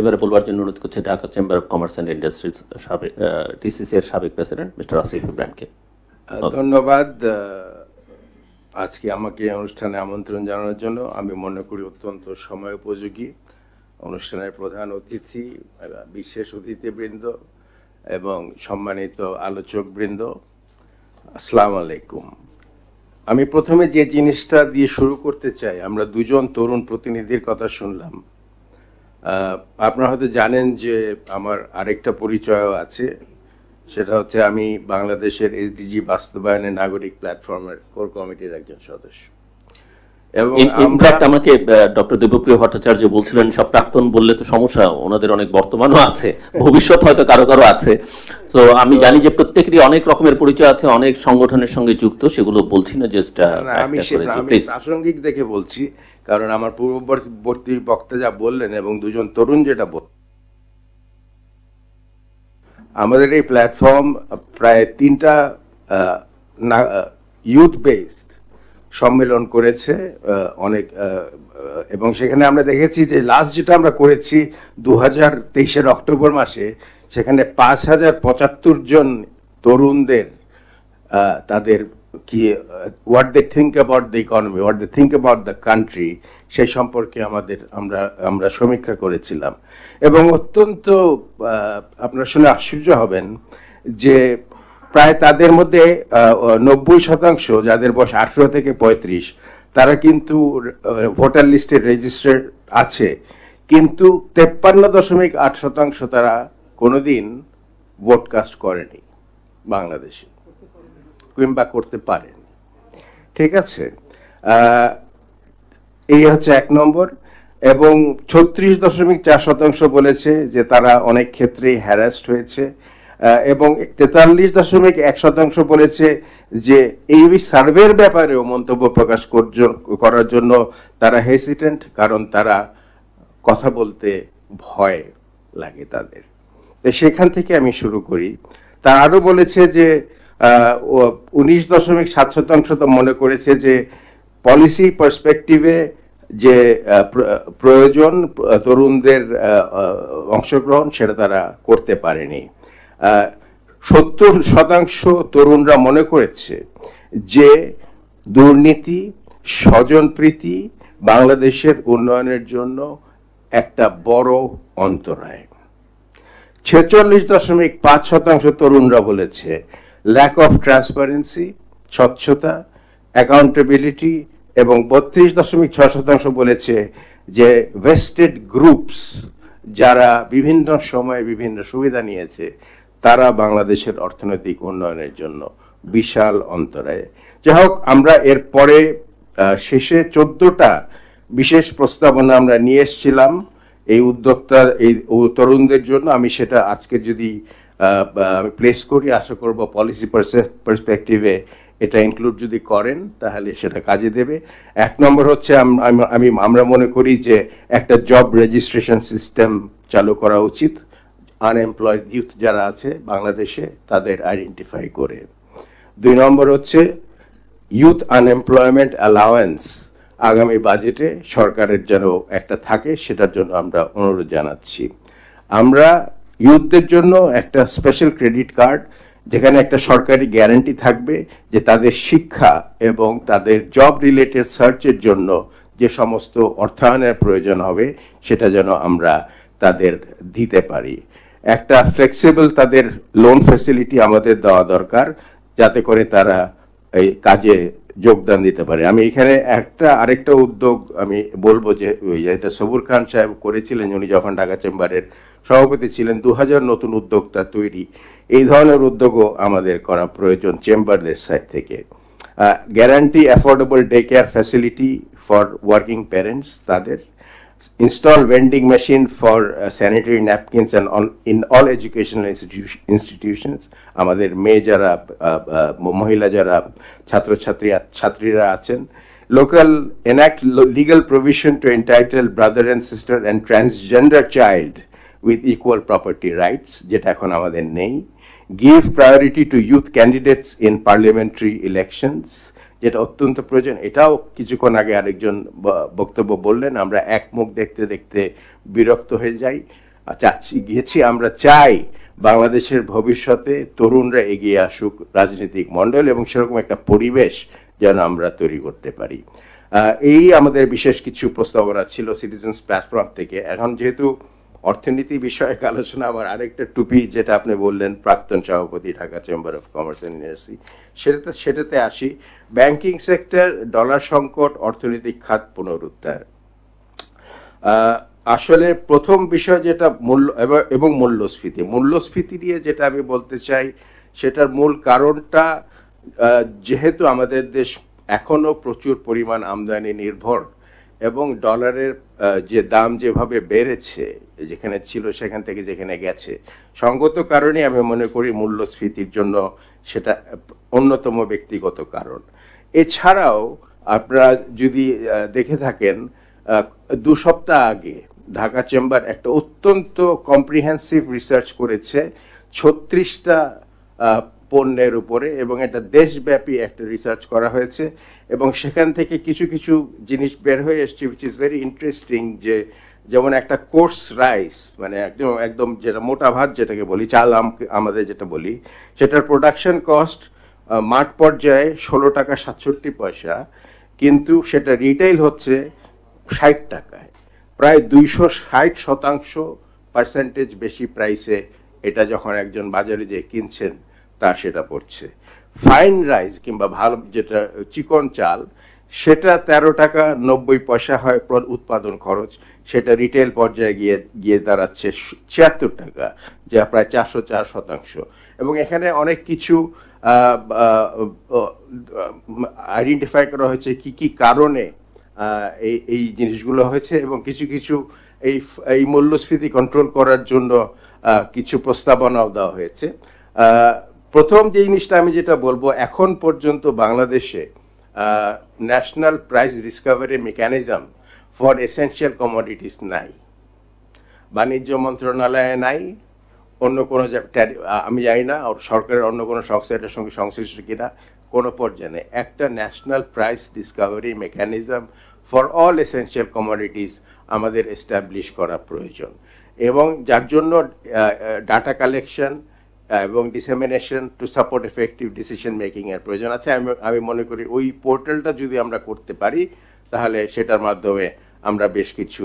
এবারে বলবার জন্য অনুরোধ করছে Dhaka chamber of commerce and industries সাবেক টিসিসি এর সাবেক প্রেসিডেন্ট মিস্টার আসিফ ইব্রাহিমকে। ধন্যবাদ। আজকে আমাকে অনুষ্ঠানে আমন্ত্রণ জানানোর জন্য আমি মনে করি অত্যন্ত সময় উপযোগী। অনুষ্ঠানের প্রধান অতিথি বিশেষ অতিথিবৃন্দ এবং সম্মানিত আলোচকবৃন্দ, আসসালাম আলাইকুম। আমি প্রথমে যে জিনিসটা দিয়ে শুরু করতে চাই, আমরা দুজন তরুণ প্রতিনিধির কথা শুনলাম। আপনারা হয়তো জানেন যে আমার আরেকটা পরিচয়ও আছে। সেটা হচ্ছে আমি বাংলাদেশের এসডিজি বাস্তবায়নের নাগরিক প্ল্যাটফর্মের কোর কমিটির একজন সদস্য। এবং ইনফ্যাক্ট আমাকে ডক্টর দেবপ্রিয় ভট্টাচার্য বলছিলেন সব প্রাক্তন বললে তো সমস্যা ওনাদের অনেক বর্তমানও আছে ভবিষ্যৎ হয়তো কারও কারও আছে। তো আমি জানি যে প্রত্যেকেরই অনেক রকমের পরিচয় আছে অনেক সংগঠনের সঙ্গে যুক্ত সেগুলো বলছি না জাস্ট আমি প্রাসঙ্গিক দেখে বলছি কারণ আমার পূর্ববর্তী বক্তা যা বললেন এবং দুজন তরুণ যেটা বল আমাদের এই প্ল্যাটফর্ম প্রায় তিনটা ইউথ বেসড সম্মেলন করেছে অনেক এবং সেখানে আমরা দেখেছি যে লাস্ট যেটা আমরা করেছি দু হাজার তেইশের অক্টোবর মাসে, সেখানে পাঁচ হাজার পঁচাত্তর জন তরুণদের তাদের কি what they think about the economy what they think about the country সেই সম্পর্কে আমাদের, আমরা আমরা সমীক্ষা করেছিলাম। এবং অত্যন্ত আপনারা শুনে আশ্চর্য হবেন যে প্রায় তাদের মধ্যে নব্বই শতাংশ, যাদের বয়স আঠেরো থেকে পঁয়ত্রিশ, তারা কিন্তু ভোটার লিস্টে রেজিস্টার্ড আছে। কিন্তু তেপ্পান্ন দশমিক আট শতাংশ তারা কোনোদিন ভোটকাস্ট করেনি বাংলাদেশে। কিংবা করতে পারেন। ঠিক আছে? এই হচ্ছে এক নম্বর। এবং ছত্রিশ দশমিক চার শতাংশ বলেছে যে তারা অনেক ক্ষেত্রেই হ্যারাস্ট হয়েছে। এবং তেতাল্লিশ দশমিক এক শতাংশ বলেছে যে এই সার্ভের ব্যাপারেও মন্তব্য প্রকাশ করার জন্য তারা হেসিটেন্ট কারণ তারা কথা বলতে ভয় লাগে তাদের। সেখান থেকে আমি শুরু করি। তারা আরও বলেছে যে উনিশ দশমিক সাত শতাংশ তো মনে করেছে যে পলিসি পার্সপেক্টিভে যে প্রয়োজন তরুণদের অংশগ্রহণ সেটা তারা করতে পারেনি। সত্তর শতাংশ তরুণরা মনে করেছে যে দুর্নীতি, স্বজনপ্রীতি বাংলাদেশের উন্নয়নের জন্য একটা বড় অন্তরায়। ছেচল্লিশ দশমিক পাঁচ শতাংশ তরুণরা বলেছে ল্যাক অফ ট্রান্সপারেন্সি স্বচ্ছতা অ্যাকাউন্টেবিলিটি এবং বত্রিশ দশমিক ছয় শতাংশ বলেছে যে ভেস্টেড গ্রুপস যারা বিভিন্ন সময়ে বিভিন্ন সুবিধা নিয়েছে, তারা বাংলাদেশের অর্থনৈতিক উন্নয়নের জন্য বিশাল অন্তরায় যাই হোক, আমরা এর পরে শেষে চোদ্দটা বিশেষ প্রস্তাবনা আমরা নিয়ে এসেছিলাম। এই উদ্যোক্তা, এই তরুণদের জন্য আমি সেটা আজকে যদি প্লেস করি, আশা করব পলিসি পার্সপেক্টিভে এটা ইনক্লুড যদি করেন, তাহলে সেটা কাজে দেবে। এক নম্বর হচ্ছে, আম- আম- আমি, আমরা মনে করি যে একটা জব রেজিস্ট্রেশন সিস্টেম চালু করা উচিত। আনএমপ্লয়েড ইউথ যারা আছে বাংলাদেশে, তাদের আইডেন্টিফাই করে। দুই নম্বর হচ্ছে ইউথ আনএমপ্লয়মেন্ট অ্যালাওয়েন্স আগামী বাজেটে সরকারের যেন একটা থাকে, সেটার জন্য আমরা অনুরোধ জানাচ্ছি। আমরা ইউথদের জন্য একটা স্পেশাল ক্রেডিট কার্ড যেখানে একটা সরকারি গ্যারান্টি থাকবে যে তাদের শিক্ষা এবং তাদের জব রিলেটেড সার্চের জন্য যে সমস্ত অর্থায়নের প্রয়োজন হবে, সেটা যেন আমরা তাদের দিতে পারি। একটা ফ্লেক্সিবল তাদের লোন ফ্যাসিলিটি আমাদের দেওয়া দরকার, যাতে করে তারা এই কাজে যোগদান দিতে পারে। আমি এখানে একটা আরেকটা উদ্যোগ আমি বলব যে, ওই যেটা সবুর খান সাহেব করেছিলেন, উনি যখন ঢাকা চেম্বারের সভাপতি ছিলেন দু হাজার নতুন উদ্যোক্তা তৈরি। এই ধরনের উদ্যোগও আমাদের করা প্রয়োজন চেম্বারদের সাইড থেকে। Guarantee affordable day care facility for working parents তাদের। Install vending machine for sanitary napkins and in all educational institutions আমাদের মেয়ে যারা মহিলা যারা, ছাত্রছাত্রী ছাত্রীরা আছেন। Local enact legal provision to entitle brother and sister and transgender child with equal property rights, যেটা এখন আমাদের নেই। Give priority to youth candidates in parliamentary elections, যেটা অত্যন্ত প্রয়োজন। এটাও কিছুক্ষণ আগে আরেকজন বক্তব্য বললেন, আমরা এক মুখ দেখতে দেখতে বিরক্ত হয়ে যাই। চাচ্ছি, গিয়েছি, আমরা চাই বাংলাদেশের ভবিষ্যতে তরুণরা এগিয়ে আসুক রাজনৈতিক মণ্ডল এবং সেরকম একটা পরিবেশ যেন আমরা তৈরি করতে পারি। এই আমাদের বিশেষ কিছু প্রস্তাবনা ছিল সিটিজেন্স প্ল্যাটফর্ম থেকে। এখন যেহেতু অর্থনীতি বিষয়ক আলোচনা আমার আরেকটা টুপি যেটা আপনি বললেন, প্রাক্তন সভাপতি Dhaka chamber of commerce and industry সেটাতে সেটাতে আসি। ব্যাংকিং সেক্টর ডলার সংকট, অর্থনৈতিক খাত পুনরুদ্ধার। আসলে প্রথম বিষয় যেটা মূল্য, এবং মূল্যস্ফীতি। মূল্যস্ফীতি নিয়ে যেটা আমি বলতে চাই, সেটার মূল কারণটা যেহেতু আমাদের দেশ এখনও প্রচুর পরিমাণ আমদানি নির্ভর এবং ডলারের যে দাম যেভাবে বেড়েছে, যেখানে ছিল সেখান থেকে যেখানে গেছে, সঙ্গত কারণে আমি মনে করি মূল্যস্ফীতির জন্য সেটা অন্যতম ব্যক্তিগত কারণ। এছাড়াও আপনারা যদি দেখে থাকেন দু সপ্তাহ আগে ঢাকা চেম্বার একটা অত্যন্ত কম্প্রিহেন্সিভ রিসার্চ করেছে, ছত্রিশটা পণ্যের উপরে এবং এটা দেশব্যাপী একটা রিসার্চ করা হয়েছে এবং সেখান থেকে কিছু কিছু জিনিস বের হয়ে এসছে উইচ ইজ ভেরি ইন্টারেস্টিং যে যেমন একটা কোর্স রাইস মানে একদম একদম যেটা মোটা ভাত যেটাকে বলি, চাল আম- আমাদের যেটা বলি, সেটার প্রোডাকশন কস্ট মাঠ পর্যায়ে ষোলো টাকা সাতষট্টি পয়সা, কিন্তু সেটা রিটেইল হচ্ছে ষাট টাকায়। প্রায় দুইশো ষাট শতাংশ পার্সেন্টেজ বেশি প্রাইসে এটা যখন একজন বাজারে যে কিনছেন। তা সেটা পড়ছে। ফাইন রাইস কিংবা ভালো যেটা, চিকন চাল, সেটা তেরো টাকা নব্বই পয়সা হয় উৎপাদন খরচ। সেটা রিটেল পর্যায়ে গিয়ে গিয়ে দাঁড়াচ্ছে ছিয়াত্তর টাকা, যা প্রায় চারশো চার শতাংশ। এবং এখানে অনেক কিছু আইডেন্টিফাই করা হয়েছে কি কি কারণে এই এই জিনিসগুলো হয়েছে এবং কিছু কিছু এই এই মূল্যস্ফীতি কন্ট্রোল করার জন্য কিছু প্রস্তাবনাও দেওয়া হয়েছে। প্রথম যে জিনিসটা আমি যেটা বলব, এখন পর্যন্ত বাংলাদেশে national price discovery mechanism for essential commodities নাই বাণিজ্য মন্ত্রণালয়ে নাই, অন্য কোনো আমি জানি না সরকারের অন্য কোনো সংস্থা এটার সঙ্গে সংশ্লিষ্ট কিনা, কোনো পর্যায়ে নেই। একটা national price discovery mechanism for all essential commodities আমাদের এস্টাবলিশ করা প্রয়োজন এবং যার জন্য ডাটা কালেকশন এবং dissemination to support effective decision making এর প্রয়োজন আছে। আমি আমি মনে করি ওই পোর্টালটা যদি আমরা করতে পারি, তাহলে সেটার মাধ্যমে আমরা বেশ কিছু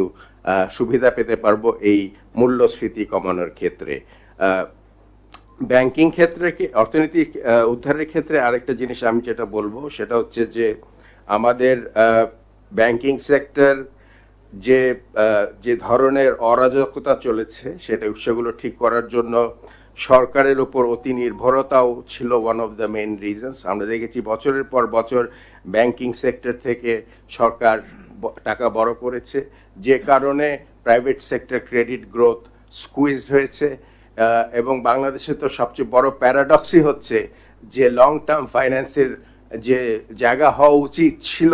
সুবিধা পেতে পারব এই মূল্যস্ফীতি কমানোর ক্ষেত্রে। ব্যাংকিং ক্ষেত্রে অর্থনৈতিক উদ্ধারের ক্ষেত্রে আরেকটা জিনিস আমি যেটা বলব, সেটা হচ্ছে যে আমাদের ব্যাংকিং সেক্টর যে যে ধরনের অরাজকতা চলেছে, সেটা উৎসগুলো ঠিক করার জন্য সরকারের উপর অতি নির্ভরতাও ছিল one of the main reasons আমরা দেখেছি বছরের পর বছর ব্যাংকিং সেক্টর থেকে সরকার টাকা বড় করেছে। যে কারণে private sector credit growth squeezed হয়েছে। এবং বাংলাদেশে তো সবচেয়ে বড় প্যারাডক্সই হচ্ছে যে লং টার্ম ফাইন্যান্সের যে জায়গা হওয়া উচিত ছিল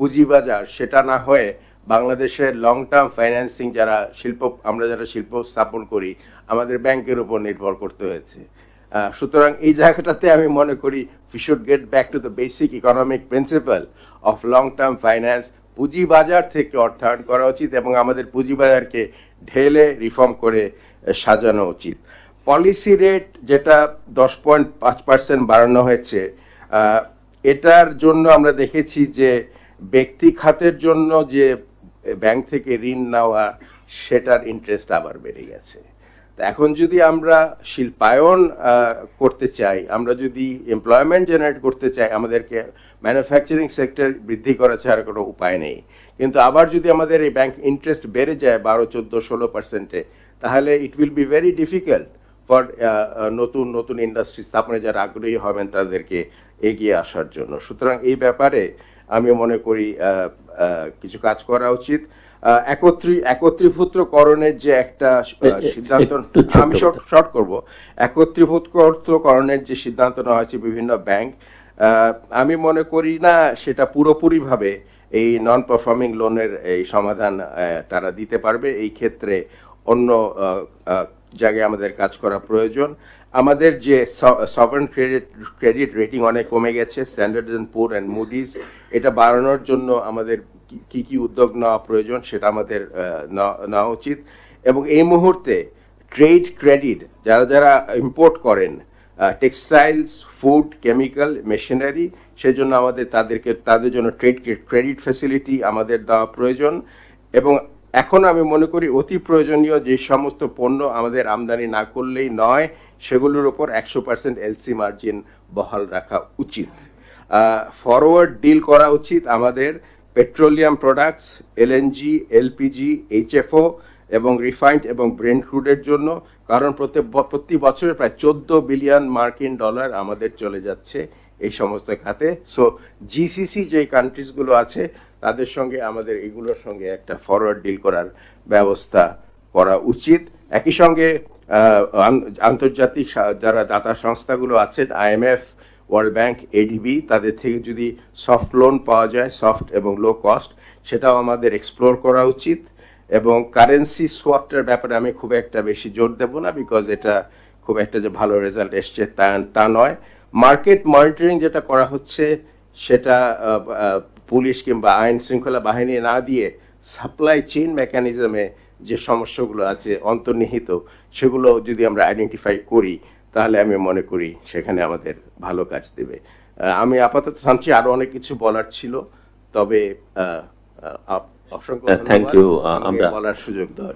পুঁজিবাজার, সেটা না হয়ে বাংলাদেশের লং টার্ম ফাইন্যান্সিং যারা শিল্প, আমরা যারা শিল্প স্থাপন করি, আমাদের ব্যাংকের উপর নির্ভর করতে হয়েছে। সুতরাং এই জায়গাটাতে আমি মনে করি we should get back to the basic economic principle of long term finance পুঁজিবাজার থেকে অর্থায়ন করা উচিত এবং আমাদের পুঁজিবাজারকে ঢেলে রিফর্ম করে সাজানো উচিত। পলিসি রেট যেটা দশ পয়েন্ট পাঁচ পার্সেন্ট বাড়ানো হয়েছে এটার জন্য আমরা দেখেছি যে ব্যক্তি খাতের জন্য যে ব্যাংক থেকে ঋণ নেওয়া, সেটার ইন্টারেস্ট আবার বেড়ে গেছে। এখন যদি আমরা শিল্পায়ন করতে চাই, আমরা যদি এমপ্লয়মেন্ট জেনারেট করতে চাই, আমাদেরকে ম্যানুফ্যাকচারিং সেক্টর বৃদ্ধি করা ছাড়া কোনো উপায় নেই। কিন্তু আবার যদি আমাদের এই ব্যাংক ইন্টারেস্ট বেড়ে যায় বারো, চোদ্দ, ষোলো পার্সেন্টে তাহলে it will be very difficult for নতুন নতুন ইন্ডাস্ট্রি স্থাপনে যারা আগ্রহী হবেন তাদেরকে এগিয়ে আসার জন্য। সুতরাং এই ব্যাপারে আমি মনে করি কিছু কাজ করা উচিত। একত্রী একত্রীভূতকরণের যে একটা সিদ্ধান্ত আমি শর্ট শর্ট করব। একত্রীভূতকরণের যে সিদ্ধান্ত নেওয়া হয়েছে বিভিন্ন ব্যাংক আহ, আমি মনে করি না সেটা পুরোপুরিভাবে এই নন পারফর্মিং লোনের এই সমাধান তারা দিতে পারবে। এই ক্ষেত্রে অন্য জায়গায় আমাদের কাজ করা প্রয়োজন। আমাদের যে সভারেন ক্রেডিট ক্রেডিট রেটিং অনেক কমে গেছে Standard and Poor and Moody's এটা বাড়ানোর জন্য আমাদের কি- কি উদ্যোগ নেওয়া প্রয়োজন সেটা আমাদের নেওয়া- নেওয়া উচিত। এবং এই মুহূর্তে ট্রেড ক্রেডিট যারা যারা ইম্পোর্ট করেন টেক্সটাইলস ফুড কেমিক্যাল মেশিনারি সেজন্য আমাদের তাদেরকে, তাদের জন্য ট্রেড ক্রেডিট ফ্যাসিলিটি আমাদের দেওয়া প্রয়োজন। এবং এখন আমি মনে করি অতি প্রয়োজনীয় যে সমস্ত পণ্য আমাদের আমদানি না করলেই নয়, সেগুলোর উপর একশো পার্সেন্ট এলসি মার্জিন বহাল রাখা উচিত। ফরওয়ার্ড ডিল করা উচিত আমাদের petroleum products LNG LPG HFO এবং রিফাইন্ড এবং ব্রেন ক্রুডের জন্য, কারণ প্রত্যেক প্রতি বছরে প্রায় চোদ্দ বিলিয়ন মার্কিন ডলার আমাদের চলে যাচ্ছে। এই সমস্ত খাতে। সো জিসিসি যে কান্ট্রিজগুলো আছে, তাদের সঙ্গে আমাদের এগুলোর সঙ্গে একটা ফরওয়ার্ড ডিল করার ব্যবস্থা করা উচিত। একই সঙ্গে আন্তর্জাতিক যারা দাতা সংস্থাগুলো আছেন আইএমএফ ওয়ার্ল্ড ব্যাংক এডিবি তাদের থেকে যদি সফট লোন পাওয়া যায় সফট এবং লো কস্ট সেটাও আমাদের এক্সপ্লোর করা উচিত। এবং কারেন্সি সোয়াপটার ব্যাপারে আমি খুব একটা বেশি জোর দেব না বিকজ এটা খুব একটা যে ভালো রেজাল্ট এসছে তা তা নয়। মার্কেট মনিটরিং যেটা করা হচ্ছে সেটা পুলিশ কিংবা আইন শৃঙ্খলা বাহিনী না দিয়ে সাপ্লাই চেইন মেকানিজমে যে সমস্যাগুলো আছে অন্তর্নিহিত সেগুলো যদি আমরা আইডেন্টিফাই করি তাহলে আমি মনে করি সেখানে আমাদের ভালো কাজ দেবে। আমি আপাতত থামছি আরও অনেক কিছু বলার ছিল তবে অসংখ্য Uh, ধন্যবাদ। you, আহ, আমাকে আমরা- বলার সুযোগ দেওয়ার